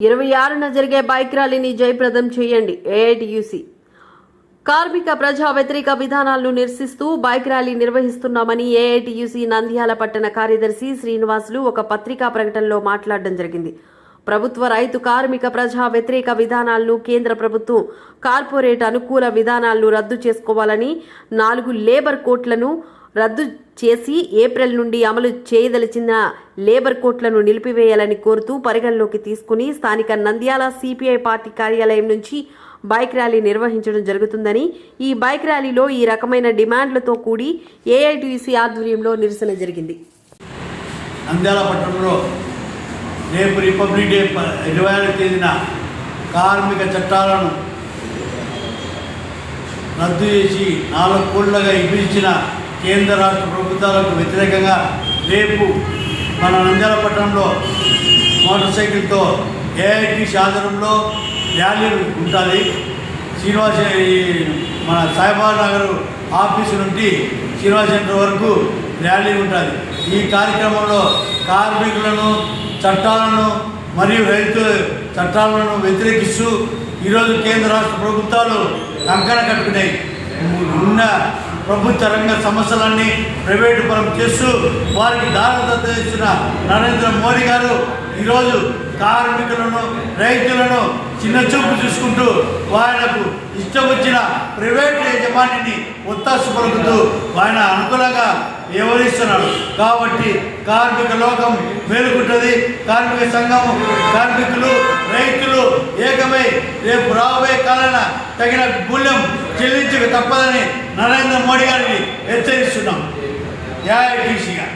ఇరవై ఆరున జరిగే బైక్ ర్యాలీని జయప్రదం చేయండి ఏఐటియుసి. కార్మిక ప్రజా వ్యతిరేక విధానాలను నిరసిస్తూ బైక్ ర్యాలీ నిర్వహిస్తున్నామని ఏఐటియుసి నంద్యాల పట్టణ కార్యదర్శి శ్రీనివాసులు ఒక పత్రికా ప్రకటనలో మాట్లాడడం జరిగింది. ప్రభుత్వ రైతు కార్మిక ప్రజా వ్యతిరేక విధానాలను కేంద్ర ప్రభుత్వం కార్పొరేట్ అనుకూల విధానాలను రద్దు చేసుకోవాలని నాలుగు లేబర్ కోట్లను రద్దు చేసి ఏప్రిల్ నుండి అమలు చేయదలిచిన లేబర్ కోట్లను నిలిపివేయాలని కోరుతూ పరిగణలోకి తీసుకుని స్థానిక నంద్యాల సిపిఐ పార్టీ కార్యాలయం నుంచి బైక్ ర్యాలీ నిర్వహించడం జరుగుతుందని ఈ బైక్ ర్యాలీలో ఈ రకమైన డిమాండ్లతో కూడి ఏఐటీసీ ఆధ్వర్యంలో నిరసన జరిగింది. నంద్యాల పట్టణంలో రేపు రిపబ్లిక్ డే ఇరవై ఆరు తేదీన కార్మిక చట్టాలను రద్దు చేసి నాలుగు కోట్లుగా విభజించిన కేంద్ర రాష్ట్ర ప్రభుత్వాలకు వ్యతిరేకంగా రేపు మన నంద్యాల పట్టణంలో మోటార్ సైకిల్తో ఏఐటి సాధనంలో ర్యాలీ ఉంటుంది శ్రీనివాస ఈ మన సాయిబాబా నగర్ ఆఫీసు నుండి శ్రీనివాస సెంటర్ వరకు ర్యాలీ ఉంటుంది. ఈ కార్యక్రమంలో కార్మికులను చట్టాలను మరియు రైతు చట్టాలను వ్యతిరేకిస్తూ ఈరోజు కేంద్ర రాష్ట్ర ప్రభుత్వాలు కంకణ కట్టుకున్నాయి. ఉన్న ప్రభుత్వ రంగ సమస్యలన్నీ ప్రైవేటు పరం చేస్తూ వారికి దారదత్త ఇచ్చిన నరేంద్ర మోడీ గారు ఈరోజు కార్మికులను రైతులను చిన్న చూపు చూసుకుంటూ వాయనకు ఇష్టం వచ్చిన ప్రైవేట్ యజమానిని ఉత్తాసు పలుకుతూ ఆయన అనుకూలంగా వ్యవహరిస్తున్నాడు కాబట్టి కార్మిక లోకం మేలుకుంటుంది. కార్మిక సంఘం కార్మికులు రైతులు ఏకమై రేపు రాబోయే కాలాన తగిన మూల్యం చెల్లించక తప్పదని నరేంద్ర మోడీ గారిని హెచ్చరిస్తున్నాం. ఏఐటీసీగా